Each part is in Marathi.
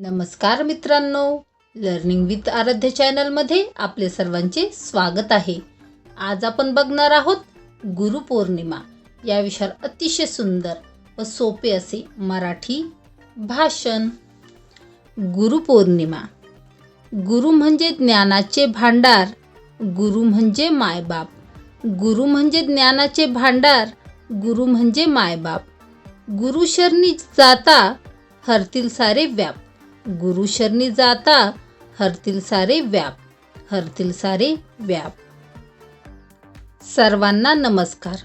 नमस्कार मित्रांनो लर्निंग विथ आराध्य चॅनलमध्ये आपले सर्वांचे स्वागत आहे. आज आपण बघणार आहोत गुरुपौर्णिमा या विषयावर अतिशय सुंदर व सोपे असे मराठी भाषण. गुरुपौर्णिमा गुरु म्हणजे ज्ञानाचे भांडार गुरु म्हणजे मायबाप. गुरु म्हणजे ज्ञानाचे भांडार गुरु म्हणजे मायबाप. गुरुशरणी जाता हरतील सारे व्याप. गुरुशरणी जाता हरतील सारे व्याप हरतील सारे व्याप. सर्वांना नमस्कार.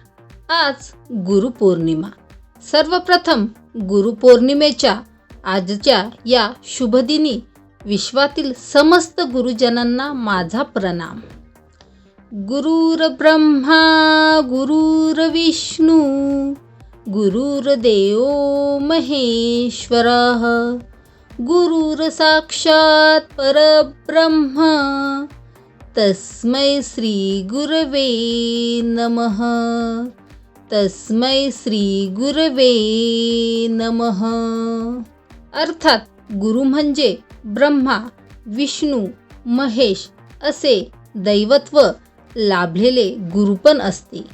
आज गुरुपौर्णिमा सर्वप्रथम गुरुपौर्णिमेच्या आजच्या या शुभदिनी विश्वातील समस्त गुरुजनांना माझा प्रणाम. गुरुर ब्रह्मा गुरुर गुरुर्देव महेश्वरः. गुरुर साक्षात परब्रह्म तस्मै श्री गुरवे नमः तस्मै श्री गुरवे नमः. अर्थात गुरु म्हणजे ब्रह्मा विष्णू महेश असे दैवत्व लाभलेले गुरु पण असते.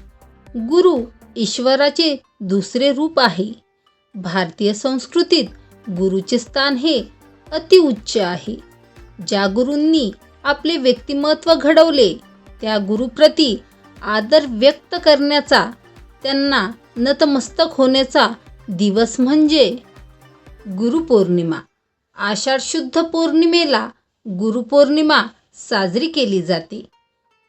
गुरु ईश्वराचे दुसरे रूप आहे. भारतीय संस्कृतीत गुरुचे स्थान हे अतिउच्च आहे. ज्या गुरूंनी आपले व्यक्तिमत्व घडवले त्या गुरुप्रती आदर व्यक्त करण्याचा त्यांना नतमस्तक होण्याचा दिवस म्हणजे गुरुपौर्णिमा. आषाढ शुद्ध पौर्णिमेला गुरुपौर्णिमा साजरी केली जाते.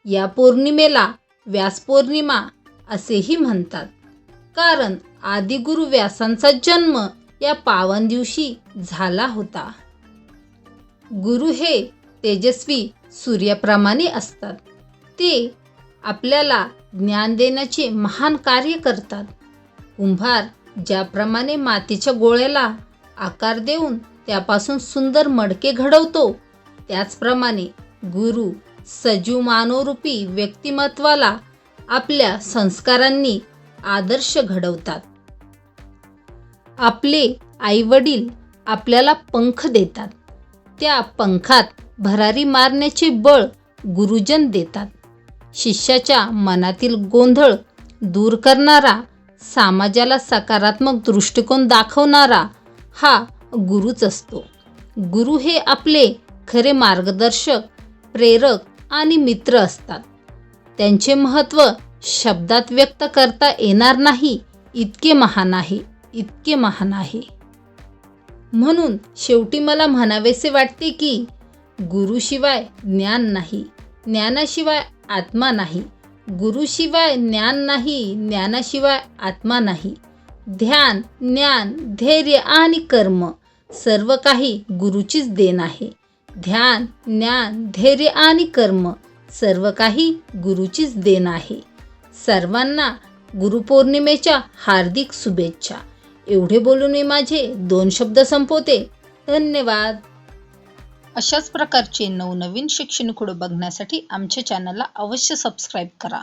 या पौर्णिमेला व्यासपौर्णिमा असेही म्हणतात. कारण आदिगुरु व्यासांचा जन्म या पावन दिवशी झाला होता. गुरु हे तेजस्वी सूर्याप्रमाणे असतात. ते आपल्याला ज्ञान देण्याचे महान कार्य करतात. कुंभार ज्याप्रमाणे मातीच्या गोळ्याला आकार देऊन त्यापासून सुंदर मडके घडवतो त्याचप्रमाणे गुरु सजीव मानवरूपी व्यक्तिमत्वाला आपल्या संस्कारांनी आदर्श घडवतात. आपले आईवडील आपल्याला पंख देतात. त्या पंखात भरारी मारण्याचे बळ गुरुजन देतात. शिष्याच्या मनातील गोंधळ दूर करणारा समाजाला सकारात्मक दृष्टिकोन दाखवणारा हा गुरुच असतो. गुरु हे आपले खरे मार्गदर्शक प्रेरक आणि मित्र असतात. त्यांचे महत्त्व शब्दात व्यक्त करता येणार नाही इतके महान आहे. इतके महान आहे. म्हणून शेवटी मला म्हणावेसे वाटते की गुरुशिवाय ज्ञान नाही ज्ञानाशिवाय आत्मा नाही गुरुशिवाय ज्ञान नाही ज्ञानाशिवाय आत्मा नाही. ध्यान ज्ञान धैर्य आणि कर्म सर्व काही गुरुचीच देण आहे. ध्यान ज्ञान धैर्य आणि कर्म सर्व काही गुरुचीच देण आहे. सर्वांना गुरुपौर्णिमेच्या हार्दिक शुभेच्छा. एवढे बोलून मी माझे. दोन शब्द संपवते. धन्यवाद. अशाच प्रकारचे नवनवीन शैक्षणिक बघण्यासाठी आमच्या चॅनलला अवश्य सबस्क्राईब करा.